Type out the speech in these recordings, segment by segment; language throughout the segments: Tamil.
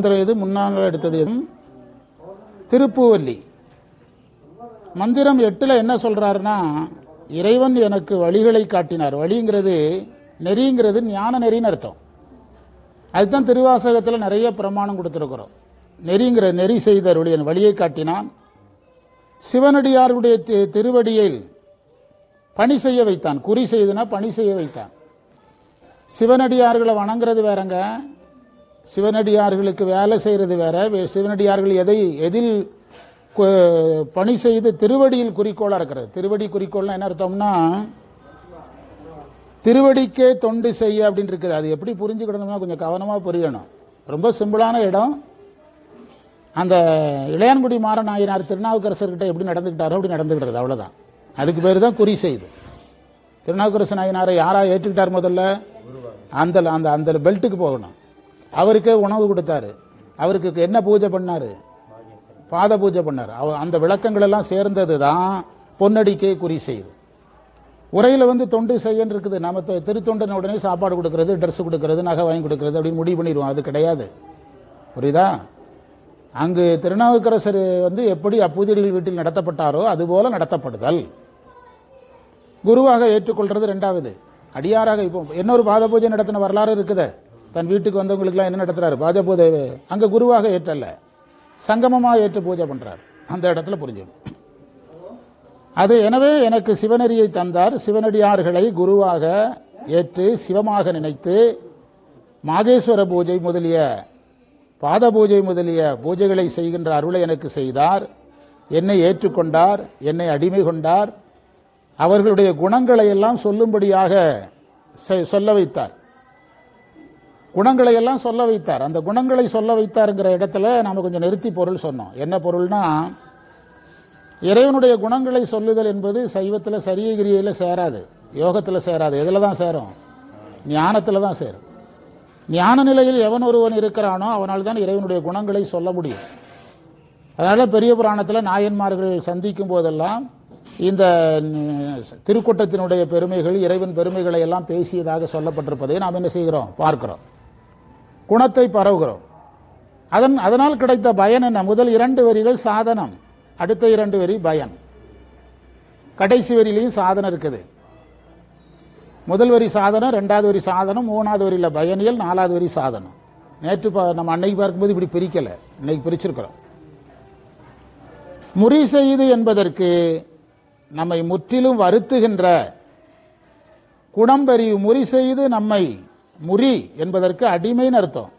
மந்திரம் எது? எடுத்தது திருப்பூவல்லி. மந்திரம் எட்டுல என்ன சொல்றாருன்னா இறைவன் எனக்கு வழிகளை காட்டினார். வழிங்கிறது நெறிங்கிறது ஞான நெறின்னு அர்த்தம். அதுதான் திருவாசகத்தில் நிறைய பிரமாணம் கொடுத்துருக்குறோம். நெறிங்கிற நெறி செய்தருடைய வழியை காட்டினான். சிவனடியாருடைய திருவடியில் பணி செய்ய வைத்தான். குறி செய்துனா பணி செய்ய வைத்தான். சிவனடியார்களை வணங்குறது வேறங்க. சிவனடியார்களுக்கு வேலை செய்கிறது வேற. வே- சிவனடியார்கள் எதை எதில் பணி செய்து திருவடியில் குறிக்கோளாக இருக்கிறது. திருவடி குறிக்கோள்னா என்ன அர்த்தம்னா திருவடிக்கே தொண்டு செய்ய அப்படின்னு இருக்குது. அது எப்படி புரிஞ்சுக்கிடணும்னா கொஞ்சம் கவனமாக புரியணும். ரொம்ப சிம்பிளான இடம். அந்த இளையான்குடி மாறநாயனார் திருநாவுக்கரசர்கிட்ட எப்படி நடந்துக்கிட்டாரோ அப்படி நடந்துக்கிட்டது. அவ்வளோதான் அதுக்கு பேர் தான் குறி செய்து. திருநாவுக்கரசு நாயனாரை யாராக ஏற்றுக்கிட்டார் முதல்ல? அந்த அந்த அந்த பெல்ட்டுக்கு போகணும். அவருக்கே உணவு கொடுத்தாரு. அவருக்கு என்ன பூஜை பண்ணாரு? பாத பூஜை பண்ணார். அவ- அந்த விளக்கங்கள் எல்லாம் சேர்ந்தது தான் பொன்னடிக்கை குறி செய்து. உரையில் வந்து தொண்டு செய்யன்னு இருக்குது. நம்ம த- திருத்தொண்டன் உடனே சாப்பாடு கொடுக்கறது ட்ரெஸ் கொடுக்கறது நகை வாங்கி கொடுக்கறது அப்படின்னு முடிவு பண்ணிடுவோம். அது கிடையாது. புரியுதா? அங்கு திருநாவுக்கரசர் வந்து எப்படி அப்பூதியடிகள் வீட்டில் நடத்தப்பட்டாரோ அதுபோல நடத்தப்படுதல். குருவாக ஏற்றுக்கொள்றது ரெண்டாவது. அடியாராக இப்போ இன்னொரு பாத பூஜை நடத்தின வரலாறு இருக்குது. தன் வீட்டுக்கு வந்தவங்களுக்குலாம் என்ன நடத்துகிறார் பாத அங்கே குருவாக ஏற்றல்ல. சங்கமமாக ஏற்று பூஜை பண்ணுறார் அந்த இடத்துல புரிஞ்சிடும் அது எனவே எனக்கு சிவனடியை தந்தார். சிவனடியார்களை குருவாக ஏற்று சிவமாக நினைத்து மாகேஸ்வர பூஜை முதலிய பாத பூஜை முதலிய பூஜைகளை செய்கின்ற அருளை எனக்கு செய்தார். என்னை ஏற்றுக்கொண்டார். என்னை அடிமை கொண்டார். அவர்களுடைய குணங்களை எல்லாம் சொல்லும்படியாக செ- சொல்ல வைத்தார். குணங்களை எல்லாம் சொல்ல வைத்தார். அந்த குணங்களை சொல்ல வைத்தாருங்கிற இடத்துல நாம கொஞ்சம் நிறுத்தி பொருள் சொன்னோம். என்ன பொருள்னா இறைவனுடைய குணங்களை சொல்லுதல் என்பது சைவத்தில் சரியகிரியில் சேராது. யோகத்தில் சேராது. எதில் தான் சேரும்? ஞானத்தில் தான் சேரும். ஞான நிலையில் எவன் ஒருவன் இருக்கிறானோ அவனால் தான் இறைவனுடைய குணங்களை சொல்ல முடியும். அதனால் பெரிய புராணத்தில் நாயன்மார்கள் சந்திக்கும் போதெல்லாம் இந்த திருக்கூட்டத்தினுடைய பெருமைகள் இறைவன் பெருமைகளை எல்லாம் பேசியதாக சொல்லப்பட்டிருப்பதை நாம் என்ன செய்கிறோம்? பார்க்கிறோம். குணத்தை பரவுகிறோம். அதன் அதனால் கிடைத்த பயன் என்ன? முதல் இரண்டு வரிகள் சாதனம் அடுத்த இரண்டு வரி பயன். கடைசி வரியிலையும் சாதனம் இருக்குது. முதல் வரி சாதனம் ரெண்டாவது வரி சாதனம் மூணாவது வரியில் பயனியல் நாலாவது வரி சாதனம். நேற்று நம்ம அன்னைக்கு பார்க்கும்போது இப்படி பிரிக்கல. இன்னைக்கு பிரிச்சிருக்கிறோம். முறி செய்து என்பதற்கு நம்மை முற்றிலும் வருத்துகின்ற குணம்பெறி முறி செய்து நம்மை முறி என்பதற்கு அடிமைன்னு அர்த்தம்.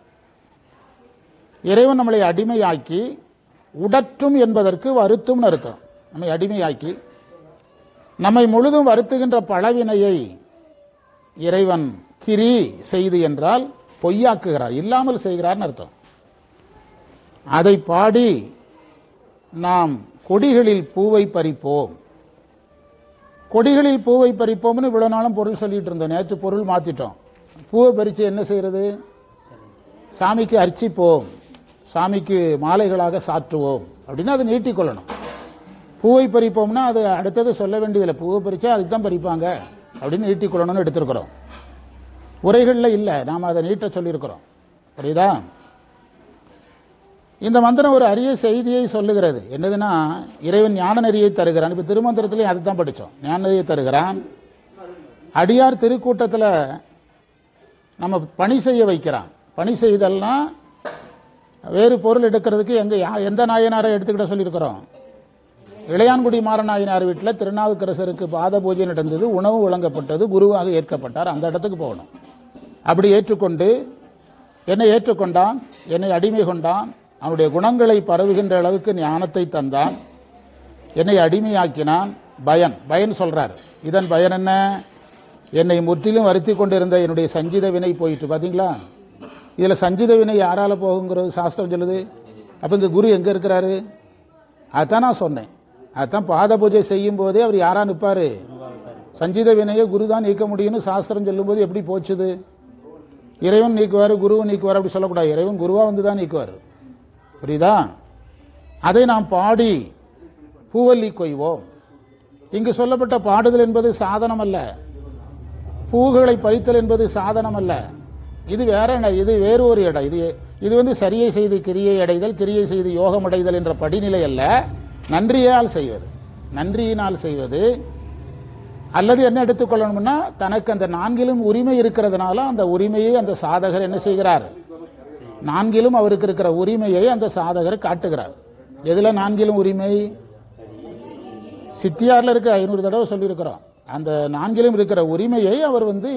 இறைவன் நம்மளை அடிமையாக்கி உடற்றும் என்பதற்கு வருத்தும்னு அர்த்தம். நம்மை அடிமையாக்கி. நம்மை முழுதும் வருத்துகின்ற பழவினையை இறைவன் கிரி செய்து என்றால் பொய்யாக்குகிறார். இல்லாமல் செய்கிறார்னு அர்த்தம். அதை பாடி நாம் கொடிகளில் பூவை பறிப்போம். கொடிகளில் பூவை பறிப்போம்னு இவ்வளவு நாளும் பொருள் சொல்லிட்டு இருந்தோம். நேற்று பொருள் மாத்திட்டோம். பூவை பறித்து என்ன செய்கிறது சாமிக்கு அர்ச்சிப்போம். சாமிக்கு மாலைகளாக சாற்றுவோம். அப்படின்னு அதை நீட்டிக்கொள்ளணும் பூவை பறிப்போம்னா அது அடுத்தது சொல்ல வேண்டியதில்லை. பூவை பறித்தா அதுக்கு தான் பறிப்பாங்க. அப்படின்னு நீட்டிக்கொள்ளணும்னு எடுத்திருக்கிறோம். உரைகளில் இல்லை. நாம் அதை நீட்ட சொல்லியிருக்கிறோம். புரியுதா? இந்த மந்திரம் ஒரு அரிய செய்தியை சொல்லுகிறது. என்னதுன்னா இறைவன் ஞான நெறியை தருகிறான். இப்போ திருமந்திரத்திலையும் அதுதான் படித்தோம் ஞான நெறியை தருகிறான். அடியார் திருக்கூட்டத்தில் நம்ம பணி செய்ய வைக்கிறான். பணி செய்தல்னா வேறு பொருள் எடுக்கிறதுக்கு எங்க யா- எந்த நாயனாரை எடுத்துக்கிட்ட சொல்லியிருக்கிறோம்? இளையான்குடி மாறநாயனார் வீட்டில் திருநாவுக்கரசருக்கு பாத பூஜை நடந்தது உணவு வழங்கப்பட்டது குருவாக ஏற்கப்பட்டார் அந்த இடத்துக்கு போகணும். அப்படி ஏற்றுக்கொண்டு என்னை ஏற்றுக்கொண்டான் என்னை அடிமை கொண்டான் அவனுடைய குணங்களை பரவுகின்ற அளவுக்கு ஞானத்தை தந்தான் என்னை அடிமையாக்கினான் பயன் பயன் சொல்றார். இதன் பயன் என்ன? என்னை முற்றிலும் வருத்தி கொண்டிருந்த என்னுடைய சஞ்சித வினை போயிட்டு பார்த்தீங்களா இதில் சஞ்சித வினை யாரால போகுங்கிறது சாஸ்திரம் சொல்லுது. அப்போ இந்த குரு எங்கே இருக்கிறாரு? அதான் நான் சொன்னேன். அதுதான் பாத பூஜை செய்யும் போதே அவர் யாரா நிற்பாரு சஞ்சித வினையை குரு தான் நீக்க முடியும்னு சாஸ்திரம் சொல்லும்போது எப்படி போச்சுது? இறைவன் நீக்குவார் குருவும் நீக்குவார் அப்படி சொல்லக்கூடாது. இறைவன் குருவாக வந்து தான் நீக்குவார். புரியுதா? அதை நாம் பாடி பூவல்லி கொய்வோம். இங்கு சொல்லப்பட்ட பாடுதல் என்பது சாதனம் அல்ல. பூகளை பறித்தல் என்பது சாதனம் அல்ல இது வேற என்ன? இது வேறு ஒரு இடம் இது இது வந்து சரியை செய்து கிரியை அடைதல் கிரியை செய்து யோகம் அடைதல் என்ற படிநிலை அல்ல. நன்றியால் செய்வது. நன்றியினால் செய்வது. அல்லது என்ன எடுத்துக்கொள்ளணும்னா தனக்கு அந்த நான்கிலும் உரிமை இருக்கிறதுனால அந்த உரிமையை அந்த சாதகர் என்ன செய்கிறார்? நான்கிலும் அவருக்கு இருக்கிற உரிமையை அந்த சாதகர் காட்டுகிறார். எதுல நான்கிலும் உரிமை? சித்தியாரில் இருக்க ஐநூறு தடவை சொல்லியிருக்கிறோம். அந்த நான்கிலும் இருக்கிற உரிமையை அவர் வந்து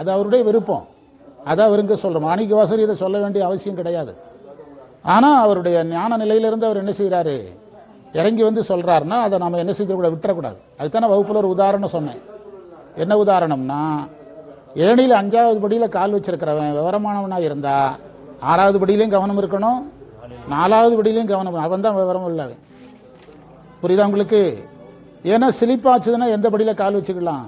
அது அவருடைய விருப்பம். அதை அவருங்க சொல்கிற மாணிக்க வாசர் இதை சொல்ல வேண்டிய அவசியம் கிடையாது. ஆனால் அவருடைய ஞான நிலையிலிருந்து அவர் என்ன செய்கிறாரு இறங்கி வந்து சொல்கிறாருன்னா அதை நம்ம என்ன செய்யக்கூடாது விட்டுறக்கூடாது. அதுதானே வகுப்பில் ஒரு உதாரணம் சொன்னேன். என்ன உதாரணம்னா ஏனில் அஞ்சாவது படியில் கால் வச்சிருக்கிறவன் விவரமானவனாக இருந்தா ஆறாவது படியிலையும் கவனம் இருக்கணும் நாலாவது படியிலையும் கவனம் அவன் தான் விவரம் இல்லை புரியுதா உங்களுக்கு? ஏன்னா சிலிப்பாச்சுதுன்னா எந்த படியில் கால் வச்சுக்கலாம்?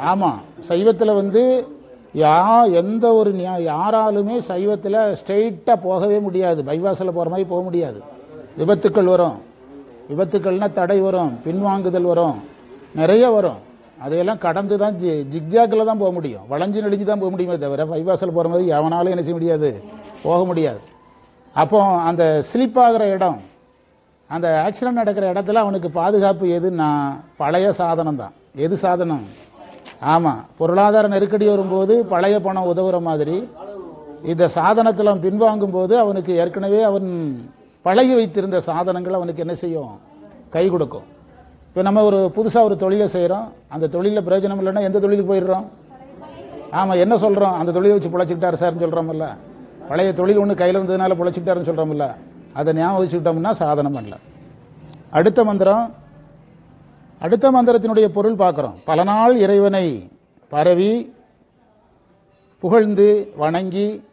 ஆமாம் சைவத்தில் வந்து யா எந்த ஒரு நியா- யாராலுமே சைவத்தில் ஸ்ட்ரெயிட்டாக போகவே முடியாது. பைவாசலில் போகிற மாதிரி போக முடியாது. விபத்துக்கள் வரும். விபத்துக்கள்னால் தடை வரும். பின்வாங்குதல் வரும். நிறைய வரும். அதையெல்லாம் கடந்து தான் ஜி- ஜிக்ஜாக்கில் தான் போக முடியும். வளைஞ்சு நெடிஞ்சு தான் போக முடியுமே தவிர பைவாசல் போகிற மாதிரி எவனாலும் என்ன செய்ய முடியாது? போக முடியாது. அப்போ அந்த ஸ்லிப் ஆகிற இடம் அந்த ஆக்சிடென்ட் நடக்கிற இடத்துல அவனுக்கு பாதுகாப்பு எதுன்னா பழைய சாதனம் தான். எது சாதனம்? ஆமாம் பொருளாதார நெருக்கடி வரும்போது பழைய பணம் உதவுற மாதிரி இந்த சாதனத்தில் அவன் பின்வாங்கும் போது அவனுக்கு ஏற்கனவே அவன் பழகி வைத்திருந்த சாதனங்கள் அவனுக்கு என்ன செய்யும்? கை கொடுக்கும். இப்போ நம்ம ஒரு புதுசாக ஒரு தொழிலை செய்கிறோம் அந்த தொழிலில் பிரயோஜனம் இல்லைன்னா எந்த தொழிலுக்கு போயிடுறோம்? ஆமாம் என்ன சொல்கிறோம் அந்த தொழிலை வச்சு பிழைச்சிக்கிட்டாரு சார்னு சொல்கிறோம்ல பழைய தொழில் ஒன்று கையில் இருந்ததுனால பிழைச்சிக்கிட்டாருன்னு சொல்கிறோம்ல அதை ஞாபகம் வச்சுக்கிட்டோம்னா சாதனம் பண்ணல. அடுத்த மந்திரம் அடுத்த மந்திரத்தினுடைய பொருள் பார்க்குறோம். பல நாள் இறைவனை பரவி புகழ்ந்து வணங்கி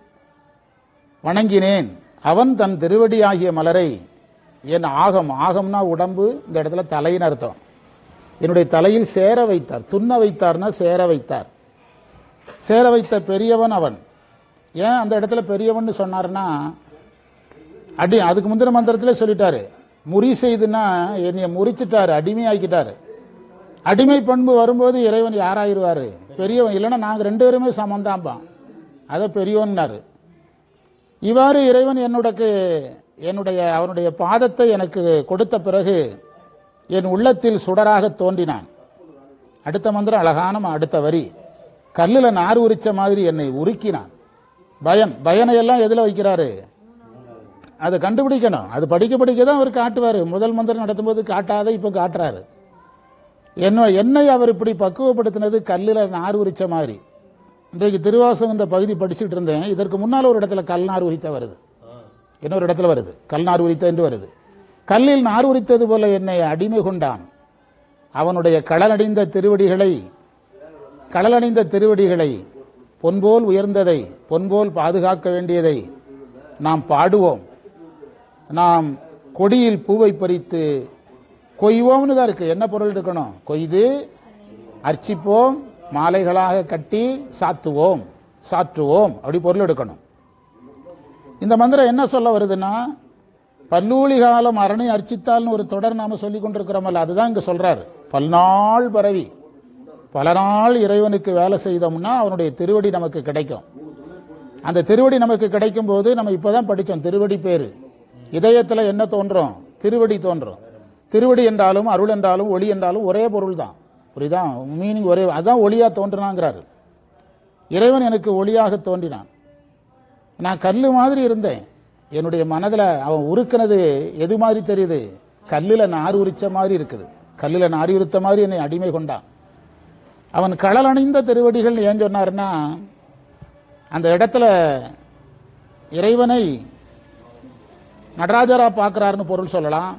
வணங்கினேன். அவன் தன் திருவடி ஆகிய மலரை என் ஆகம் ஆகம்னா உடம்பு இந்த இடத்துல தலைன்னு அர்த்தம். என்னுடைய தலையில் சேர வைத்தார் துண்ண வைத்தார்னா சேர வைத்தார். சேர வைத்த பெரியவன் அவன். ஏன் அந்த இடத்துல பெரியவன் சொன்னார்னா அடி அதுக்கு முந்தின மந்திரத்தில் சொல்லிட்டாரு. முறி செய்துன்னா என்னைய முறிச்சிட்டாரு அடிமையாக்கிட்டாரு. அடிமை பண்பு வரும்போது இறைவன் யாராயிருவாரு? பெரியவன் இல்லைன்னா நாங்க ரெண்டு பேருமே சமந்தாம்பான் அதை பெரியவன்னாரு இவ்வாறு இறைவன் என்னுடைய என்னுடைய அவனுடைய பாதத்தை எனக்கு கொடுத்த பிறகு என் உள்ளத்தில் சுடராக தோன்றினான். அடுத்த மந்திரம் அழகான அடுத்த வரி. கல்லில் நார் உரிச்ச மாதிரி என்னை உருக்கினான். பயன் பயனையெல்லாம் எதில் வைக்கிறாரு? அதை கண்டுபிடிக்கணும். அது படிக்க படிக்க தான் அவர் காட்டுவார். முதல் மந்திரம் நடத்தும்போது காட்டாத இப்போ காட்டுறாரு. என்ன என்னை அவர் இப்படி பக்குவப்படுத்தினது கல்லில் நார் உரிச்ச மாதிரி. இன்றைக்கு திருவாசகம் இந்த பகுதி படிச்சுட்டு இருந்தேன். இதற்கு முன்னால் ஒரு இடத்துல கல் நார் உரித்த வருது. இன்னொரு இடத்துல வருது. கல் நார் உரித்த என்று வருது. கல்லில் நார் உரித்தது போல என்னை அடிமை கொண்டான். அவனுடைய கடலடைந்த திருவடிகளை கடலடைந்த திருவடிகளை பொன்போல் உயர்ந்ததை பொன்போல் பாதுகாக்க வேண்டியதை நாம் பாடுவோம். நாம் கொடியில் பூவை பறித்து கொய்வோம்னு தான் இருக்கு. என்ன பொருள் இருக்கணும் கொய்து அர்ச்சிப்போம் மாலைகளாக கட்டி சாத்துவோம் சாற்றுவோம். அப்படி பொருள் எடுக்கணும். இந்த மந்திரம் என்ன சொல்ல வருதுன்னா பல்லூலி காலம் அரணை அர்ச்சித்தால்னு ஒரு தொடர் நாம சொல்லி கொண்டிருக்கிறோமல்ல அதுதான் இங்க சொல்றாரு. பல்நாள் பரவி பல நாள் இறைவனுக்கு வேலை செய்தோம்னா அவனுடைய திருவடி நமக்கு கிடைக்கும். அந்த திருவடி நமக்கு கிடைக்கும் போது நம்ம இப்பதான் படித்தோம் திருவடி பேரு. இதயத்தில் என்ன தோன்றும்? திருவடி தோன்றும். திருவடி என்றாலும் அருள் என்றாலும் ஒளி என்றாலும் ஒரே பொருள் தான் புரியுதா? மீனிங் ஒரே அதான் ஒளியாக தோன்றினாங்கிறாரு. இறைவன் எனக்கு ஒளியாக தோன்றினான். நான் கல் மாதிரி இருந்தேன். என்னுடைய மனதில் அவன் உருக்கினது எது மாதிரி தெரியுது? கல்லில் நார் உரிச்ச மாதிரி இருக்குது. கல்லில் நார் உரித்த மாதிரி என்னை அடிமை கொண்டான். அவன் கடல் அணிந்த திருவடிகள் ஏன் சொன்னார்னா அந்த இடத்துல இறைவனை நடராஜரா பார்க்கிறாருன்னு பொருள் சொல்லலாம்.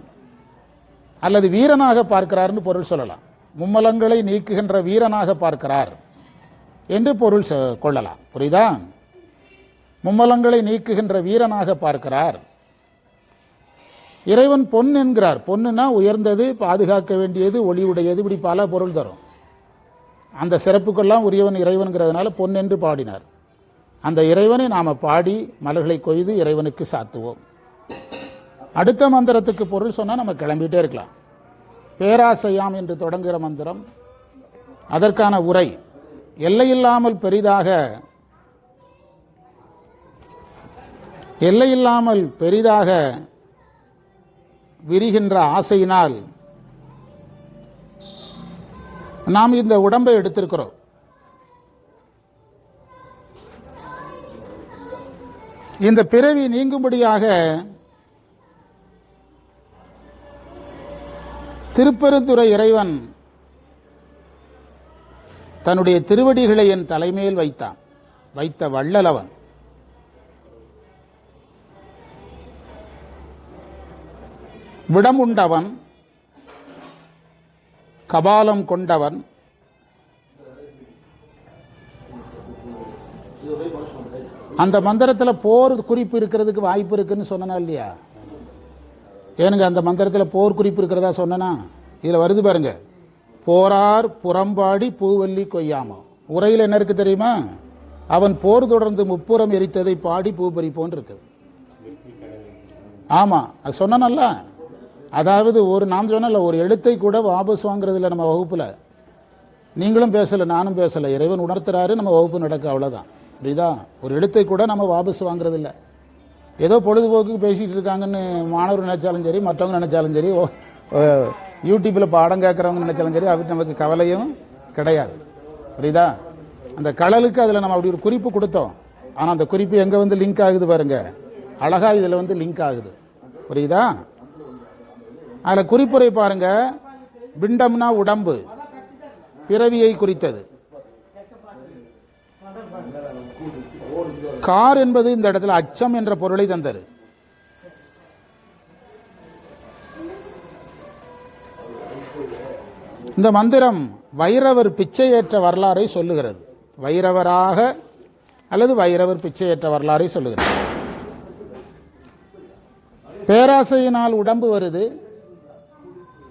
அல்லது வீரனாக பார்க்கிறார்னு பொருள் சொல்லலாம். மும்மலங்களை நீக்குகின்ற வீரனாக பார்க்கிறார் என்று பொருள் கொள்ளலாம். புரியுதா? மும்மலங்களை நீக்குகின்ற வீரனாக பார்க்கிறார். இறைவன் பொன் என்கிறார். பொண்ணுனா உயர்ந்தது பாதுகாக்க வேண்டியது ஒளி உடையது இப்படி பல பொருள் தரும். அந்த சிறப்புக்கெல்லாம் உரியவன் இறைவன்கிறதுனால பொன் என்று பாடினார். அந்த இறைவனை நாம் பாடி மலர்களை கொய்து இறைவனுக்கு சாத்துவோம். அடுத்த மந்திரத்துக்கு பொருள் சொன்னால் நம்ம கிளம்பிட்டே இருக்கலாம். பேராசையாம் என்று தொடங்குகிற மந்திரம் அதற்கான உரை எல்லையில்லாமல் பெரிதாக எல்லையில்லாமல் பெரிதாக விரிகின்ற ஆசையினால் நாம் இந்த உடம்பை எடுத்திருக்கிறோம். இந்த பிறவி நீங்கும்படியாக திருப்பெருந்துறை இறைவன் தன்னுடைய திருவடிகளை என் தலைமையில் வைத்தான். வைத்த வள்ளலவன். விடமுண்டவன். கபாலம் கொண்டவன். அந்த மந்திரத்தில் போர் குறிப்பு இருக்கிறதுக்கு வாய்ப்பு இருக்குன்னு சொன்னா இல்லையா? ஏனுங்க அந்த மந்திரத்தில் போர் குறிப்பு இருக்கிறதா சொன்னனா? இதில் வருது பாருங்க. போரார் புறம்பாடி பூவல்லி கொய்யாமோ. உரையில் என்ன இருக்கு தெரியுமா? அவன் போர் தொடர்ந்து முப்புறம் எரித்ததை பாடி பூ பறிப்போன்னு இருக்குது. ஆமாம் அது சொன்னனல்ல. அதாவது ஒரு நாம் சொன்னல ஒரு எழுத்தை கூட வாபஸ் வாங்குறதில்ல நம்ம வகுப்பில். நீங்களும் பேசலை நானும் பேசலை. இறைவன் உணர்த்துறாரு நம்ம வகுப்பு நடக்க அவ்வளோதான் புரியுதா? ஒரு எழுத்தை கூட நம்ம வாபஸ் வாங்குறதில்லை. ஏதோ பொழுதுபோக்கு பேசிட்டு இருக்காங்கன்னு மாணவர் நினைச்சாலும் சரி மற்றவங்க நினைச்சாலும் சரி ஓ, பாடம் கேட்கறவங்க நினைச்சாலும் சரி அவருக்கு நமக்கு கவலையும் கிடையாது. புரியுதா? அந்த கடலுக்கு அதில் நம்ம அப்படி ஒரு குறிப்பு கொடுத்தோம். ஆனால் அந்த குறிப்பு எங்கே வந்து லிங்க் ஆகுது பாருங்க. அழகா இதில் வந்து லிங்க் ஆகுது. புரியுதா? அதில் குறிப்புரை பாருங்க. பிண்டம்னா உடம்பு. பிறவியை குறித்தது. கார் என்பது இந்த இடத்துல அச்சம் என்ற பொருளை தந்தது. இந்த மந்திரம் வைரவர் பிச்சையேற்ற வரலாறை சொல்லுகிறது. வைரவராக அல்லது வைரவர் பிச்சையேற்ற வரலாறை சொல்லுகிறது. பேராசையினால் உடம்பு வருது.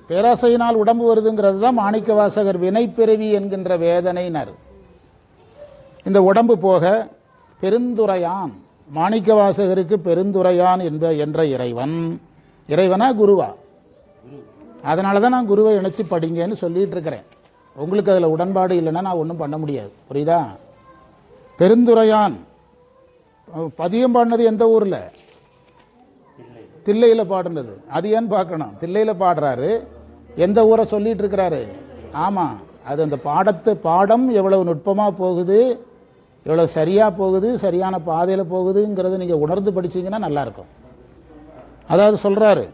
பேராசையினால் உடம்பு வருதுங்கிறது தான் மாணிக்க வாசகர் வினைப்பிறவி என்கின்ற வேதனையினர். இந்த உடம்பு போக பெருந்துரையான் மாணிக்க வாசகருக்கு பெருந்துரையான் என்ப என்ற இறைவன். இறைவனா குருவா? அதனால தான் நான் குருவை இணைச்சி படிங்கன்னு சொல்லிட்டு இருக்கிறேன் உங்களுக்கு அதில் உடன்பாடு இல்லைன்னா நான் ஒன்றும் பண்ண முடியாது. புரியுதா? பெருந்துரையான் பதியம் பாடினது எந்த ஊரில்? தில்லையில் பாடுனது. அது ஏன் பார்க்கணும்? தில்லையில் பாடுறாரு. எந்த ஊரை சொல்லிட்டு இருக்கிறாரு ஆமாம் அது அந்த பாடத்து பாடம் எவ்வளவு நுட்பமாக போகுது எவ்வளவு சரியாக போகுது சரியான பாதையில் போகுதுங்கிறத நீங்கள் உணர்ந்து படிச்சீங்கன்னா நல்லாயிருக்கும். அதாவது சொல்கிறாரு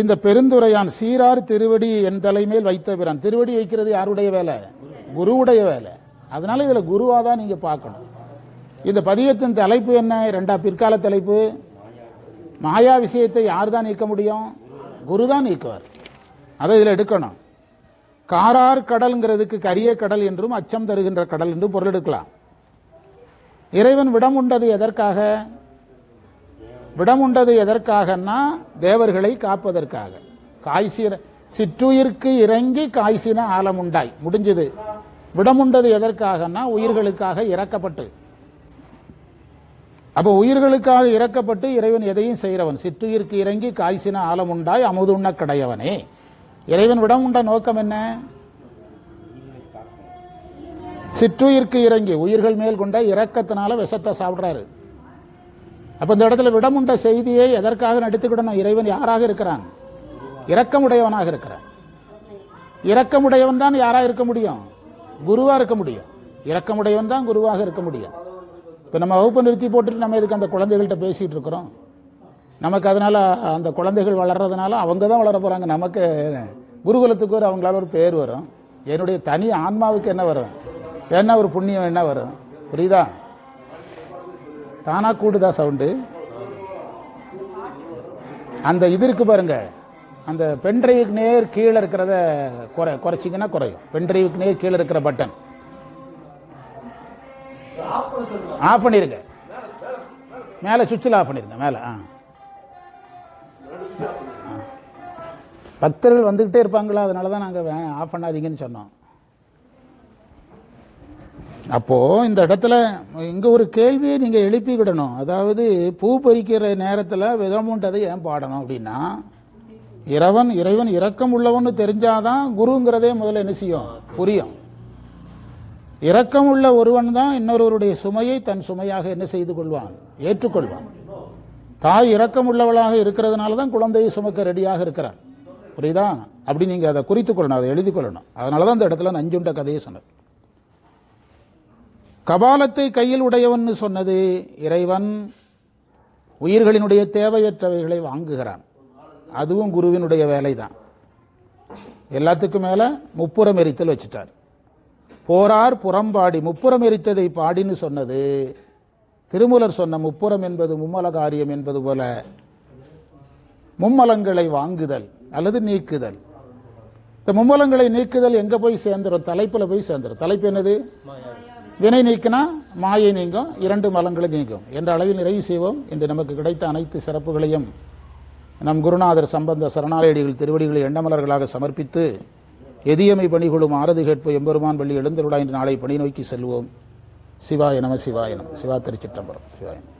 இந்த பெருந்துரையான் சீரார் திருவடி என் தலைமேல் வைத்த பிறான் திருவடி வைக்கிறது யாருடைய வேலை? குருவுடைய வேலை. அதனால இதில் குருவாக தான் நீங்கள் பார்க்கணும். இந்த பதியத்தின் தலைப்பு என்ன? ரெண்டா பிற்கால தலைப்பு. மாயா விஷயத்தை யார் தான் நீக்க முடியும்? குரு தான் நீக்குவார். அதை இதில் எடுக்கணும். காரார் கடல்ங்கிறதுக்கு கரிய கடல் என்றும் அச்சம் தருகின்ற கடல் என்றும் பொருள் எடுக்கலாம். இறைவன் விடம் உண்டது எதற்காக? விடம் உண்டது எதற்காகன்னா தேவர்களை காப்பதற்காக. காய்சிற சிற்றுயிர்க்கு இறங்கி காய்ச்சின ஆலம் உண்டாய். முடிஞ்சது. விடமுண்டது எதற்காகன்னா உயிர்களுக்காக இறக்கப்பட்டு. அப்போ உயிர்களுக்காக இறக்கப்பட்டு இறைவன் எதையும் செய்கிறவன். சிற்றுயிர்க்கு இறங்கி காய்ச்சின ஆலம் உண்டாய் அமுதுண்ண கடையவனே. இறைவன் விடம் உண்ட நோக்கம் என்ன? சிற்றுயிர்க்கு இறங்கி உயிர்கள் மேல் கொண்ட இரக்கத்தினால விஷத்தை சாப்பிட்றாரு. அப்ப இந்த இடத்துல விடமுண்ட செய்தியை எதற்காக நடித்துக்கிடணும் இறைவன்? யாராக இருக்கிறான்? இரக்கமுடையவனாக இருக்கிறான். இரக்கமுடையவன் தான் யாராக இருக்க முடியும்? குருவா இருக்க முடியும். இரக்கமுடையவன் தான் குருவாக இருக்க முடியும். இப்ப நம்ம வகுப்பு நிறுத்தி போட்டுட்டு நம்ம இதுக்கு அந்த குழந்தைகள்கிட்ட பேசிட்டு இருக்கிறோம்? நமக்கு அதனால அந்த குழந்தைகள் வளர்றதுனால அவங்க தான் வளர போறாங்க. நமக்கு குருகுலத்துக்கு ஒரு அவங்களால ஒரு பேர் வரும். என்னுடைய தனி ஆன்மாவுக்கு என்ன வரும்? என்ன ஒரு புண்ணியம் என்ன வரும்? புரியுதா? தானாக கூடுதா சவுண்டு? அந்த இது இருக்கு பாருங்க. அந்த பென்ட்ரைவுக்கு நேர் கீழே இருக்கிறத குறை குறைச்சிங்கன்னா குறையும். பென்ட்ரைவுக்கு நேர் கீழே இருக்கிற பட்டன் ஆஃப் பண்ணிருங்க. மேலே சுவிட்சில் ஆஃப் பண்ணிருங்க மேலே. ஆ. பக்தர்கள் வந்துக்கிட்டே இருப்பாங்களா? அதனால தான் நாங்கள் ஆஃப் பண்ணாதீங்கன்னு சொன்னோம். அப்போ இந்த இடத்துல இங்க ஒரு கேள்வியை நீங்க விடணும் அதாவது பூ பறிக்கிற நேரத்துல விதமுண்டதை ஏன் பாடணும் அப்படின்னா இறைவன் இறைவன் இரக்கம் உள்ளவன்னு தெரிஞ்சாதான் குருங்கிறதே முதல்ல என்ன செய்யும்? புரியும். இரக்கம் உள்ள ஒருவன் தான் இன்னொருவருடைய சுமையை தன் சுமையாக என்ன செய்து கொள்வான்? ஏற்றுக்கொள்வான். தாய் இரக்கம் உள்ளவளாக இருக்கிறதுனால தான் குழந்தையை சுமக்க ரெடியாக இருக்கிறான் புரியுதா? அப்படி நீங்க அதை குறித்துக் கொள்ளணும் அதை எழுதி கொள்ளணும் அதனால தான் அந்த இடத்துல நஞ்சுண்ட கதையை சொன்னார் கபாலத்தை கையில் உடையவன் சொன்னது இறைவன் உயிர்களினுடைய தேவையற்றவைகளை வாங்குகிறான். அதுவும் குருவினுடைய வேலைதான். எல்லாத்துக்கும் மேலே முப்புறம் எரித்தல் வச்சுட்டார். போரார் புறம்பாடி முப்புறம் எரித்ததை பாடின்னு சொன்னது திருமூலர் சொன்ன முப்புறம் என்பது மும்மல காரியம் என்பது போல மும்மலங்களை வாங்குதல் அல்லது நீக்குதல். இந்த மும்மலங்களை நீக்குதல் எங்கே போய் சேர்ந்துடும் தலைப்பில் போய் சேர்ந்துடும் தலைப்பு என்னது? வினை நீக்கினா மாயை நீங்கும் இரண்டு மலங்களை நீங்கும். என்ற அளவில் நிறைவு செய்வோம். இன்று நமக்கு கிடைத்த அனைத்து சிறப்புகளையும் நம் குருநாதர் சம்பந்த சரணாலயடிகள் திருவடிகளை எண்ணமலர்களாக சமர்ப்பித்து எதியமை பணிகொள்ளும் ஆரதி கேட்பு எம்பெருமான் பள்ளி எழுந்தருடா என்று நாளை பணி நோக்கி செல்வோம். சிவாய சிவாயனம் சிவா திருச்சிற்றம்பரம் சிவாயனம்